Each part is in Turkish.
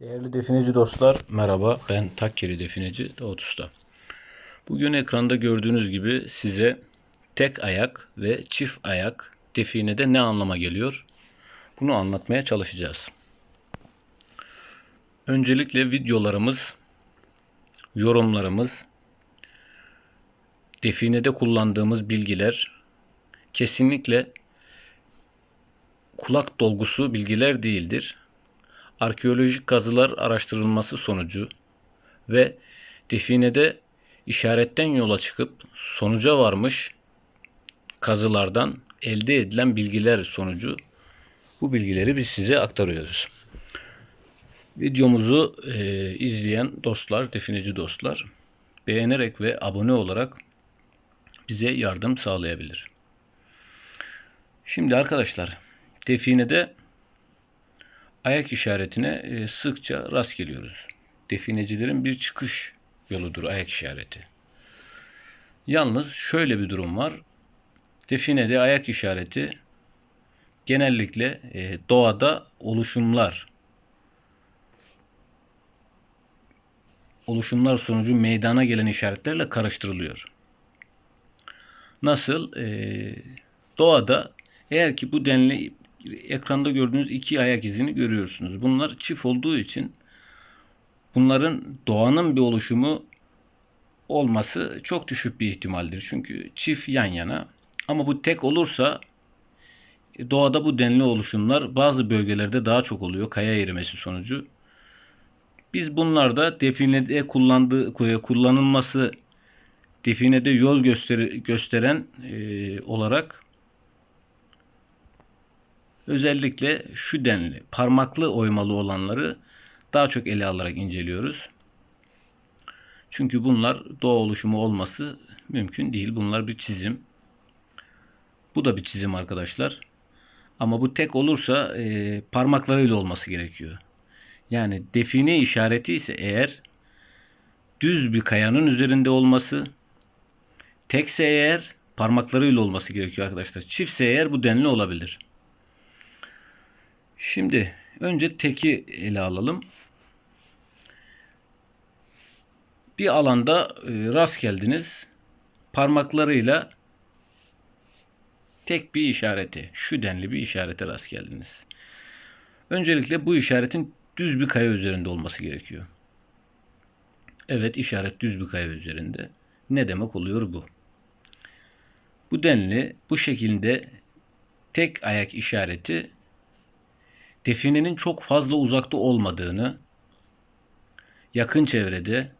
Değerli defineci dostlar, merhaba. Ben Takkeli Defineci Davut. Bugün ekranda gördüğünüz gibi size tek ayak ve çift ayak definede ne anlama geliyor? Bunu anlatmaya çalışacağız. Öncelikle videolarımız, yorumlarımız, definede kullandığımız bilgiler kesinlikle kulak dolgusu bilgiler değildir arkeolojik kazılar araştırılması sonucu ve definede işaretten yola çıkıp sonuca varmış kazılardan elde edilen bilgiler sonucu bu bilgileri biz size aktarıyoruz. Videomuzu e, izleyen dostlar, defineci dostlar beğenerek ve abone olarak bize yardım sağlayabilir. Şimdi arkadaşlar definede ayak işaretine e, sıkça rast geliyoruz. Definecilerin bir çıkış yoludur ayak işareti. Yalnız şöyle bir durum var. Definede ayak işareti genellikle e, doğada oluşumlar oluşumlar sonucu meydana gelen işaretlerle karıştırılıyor. Nasıl? E, doğada eğer ki bu denli ekranda gördüğünüz iki ayak izini görüyorsunuz. Bunlar çift olduğu için bunların doğanın bir oluşumu olması çok düşük bir ihtimaldir. Çünkü çift yan yana. Ama bu tek olursa doğada bu denli oluşumlar bazı bölgelerde daha çok oluyor kaya erimesi sonucu. Biz bunlarda definede kullandığı kullanılması definede yol göster gösteren e, olarak Özellikle şu denli parmaklı oymalı olanları daha çok ele alarak inceliyoruz. Çünkü bunlar doğa oluşumu olması mümkün değil. Bunlar bir çizim. Bu da bir çizim arkadaşlar. Ama bu tek olursa e, parmaklarıyla olması gerekiyor. Yani define işareti ise eğer düz bir kayanın üzerinde olması, tekse eğer parmaklarıyla olması gerekiyor arkadaşlar. Çiftse eğer bu denli olabilir. Şimdi önce teki ele alalım. Bir alanda e, rast geldiniz. Parmaklarıyla tek bir işareti, şu denli bir işarete rast geldiniz. Öncelikle bu işaretin düz bir kaya üzerinde olması gerekiyor. Evet işaret düz bir kaya üzerinde. Ne demek oluyor bu? Bu denli bu şekilde tek ayak işareti definenin çok fazla uzakta olmadığını, yakın çevrede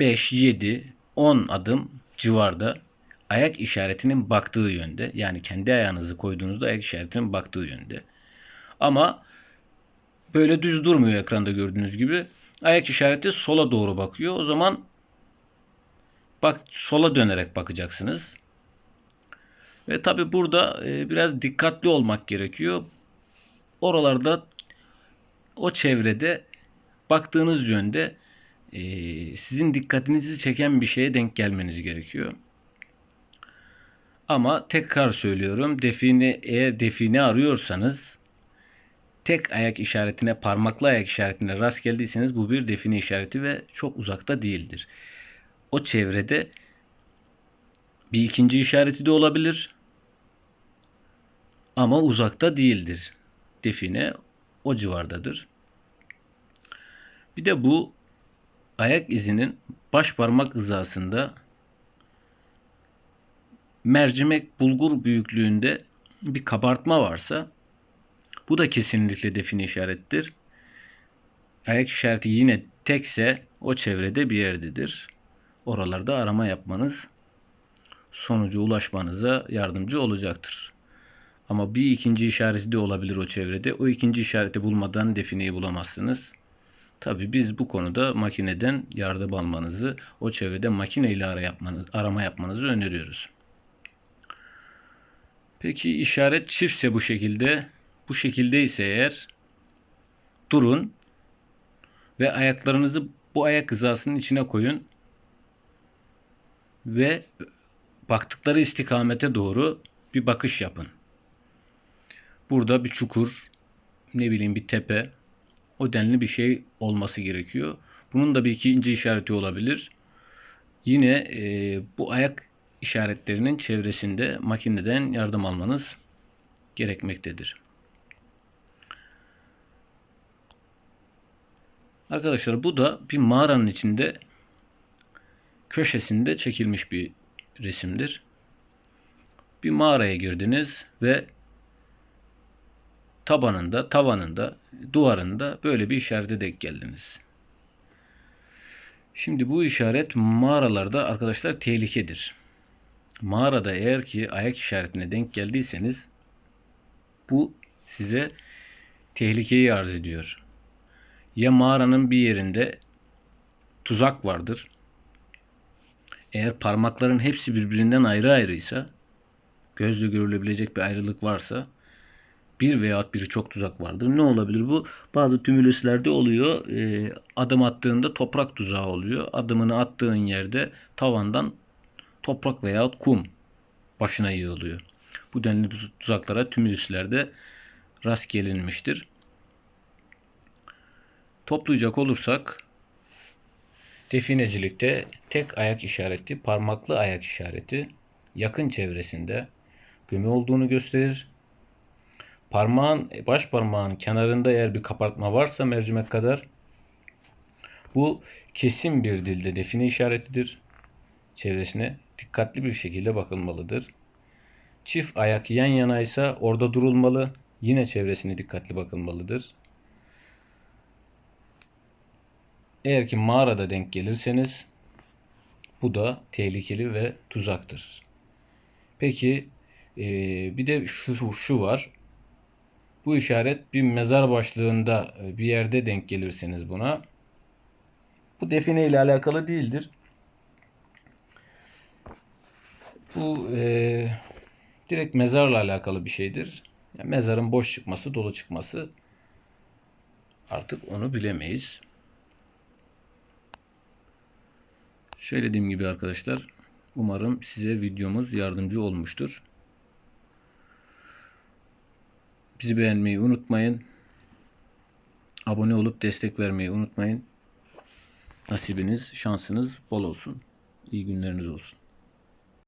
5, 7, 10 adım civarda ayak işaretinin baktığı yönde. Yani kendi ayağınızı koyduğunuzda ayak işaretinin baktığı yönde. Ama böyle düz durmuyor ekranda gördüğünüz gibi. Ayak işareti sola doğru bakıyor. O zaman bak sola dönerek bakacaksınız. Ve tabi burada e, biraz dikkatli olmak gerekiyor. Oralarda o çevrede baktığınız yönde e, sizin dikkatinizi çeken bir şeye denk gelmeniz gerekiyor. Ama tekrar söylüyorum define eğer define arıyorsanız tek ayak işaretine parmaklı ayak işaretine rast geldiyseniz bu bir define işareti ve çok uzakta değildir. O çevrede bir ikinci işareti de olabilir. Ama uzakta değildir. Define o civardadır. Bir de bu ayak izinin baş parmak hizasında mercimek bulgur büyüklüğünde bir kabartma varsa bu da kesinlikle define işarettir. Ayak işareti yine tekse o çevrede bir yerdedir. Oralarda arama yapmanız sonuca ulaşmanıza yardımcı olacaktır. Ama bir ikinci işareti de olabilir o çevrede. O ikinci işareti bulmadan defineyi bulamazsınız. Tabi biz bu konuda makineden yardım almanızı, o çevrede makine ile ara yapmanız, arama yapmanızı öneriyoruz. Peki işaret çiftse bu şekilde, bu şekilde ise eğer durun ve ayaklarınızı bu ayak hizasının içine koyun ve baktıkları istikamete doğru bir bakış yapın. Burada bir çukur ne bileyim bir tepe o denli bir şey olması gerekiyor. Bunun da bir ikinci işareti olabilir. Yine e, bu ayak işaretlerinin çevresinde makineden yardım almanız gerekmektedir. Arkadaşlar bu da bir mağaranın içinde köşesinde çekilmiş bir resimdir. Bir mağaraya girdiniz ve tabanında, tavanında, duvarında böyle bir işarete denk geldiniz. Şimdi bu işaret mağaralarda arkadaşlar tehlikedir. Mağarada eğer ki ayak işaretine denk geldiyseniz bu size tehlikeyi arz ediyor. Ya mağaranın bir yerinde tuzak vardır. Eğer parmakların hepsi birbirinden ayrı ayrıysa, gözle görülebilecek bir ayrılık varsa, bir veya biri çok tuzak vardır. Ne olabilir bu? Bazı tümülüslerde oluyor. E, adım attığında toprak tuzağı oluyor. Adımını attığın yerde tavandan toprak veya kum başına yığılıyor. Bu denli tuzaklara tümülüslerde rast gelinmiştir. Toplayacak olursak definecilikte tek ayak işareti, parmaklı ayak işareti yakın çevresinde gömü olduğunu gösterir. Parmağın, baş parmağın kenarında eğer bir kapartma varsa mercimek kadar bu kesin bir dilde define işaretidir. Çevresine dikkatli bir şekilde bakılmalıdır. Çift ayak yan yanaysa orada durulmalı. Yine çevresine dikkatli bakılmalıdır. Eğer ki mağarada denk gelirseniz bu da tehlikeli ve tuzaktır. Peki e, bir de şu, şu var. Bu işaret bir mezar başlığında e, bir yerde denk gelirseniz buna. Bu define ile alakalı değildir. Bu e, direkt mezarla alakalı bir şeydir. Yani mezarın boş çıkması, dolu çıkması artık onu bilemeyiz. Söylediğim gibi arkadaşlar umarım size videomuz yardımcı olmuştur. Bizi beğenmeyi unutmayın. Abone olup destek vermeyi unutmayın. Nasibiniz, şansınız bol olsun. İyi günleriniz olsun.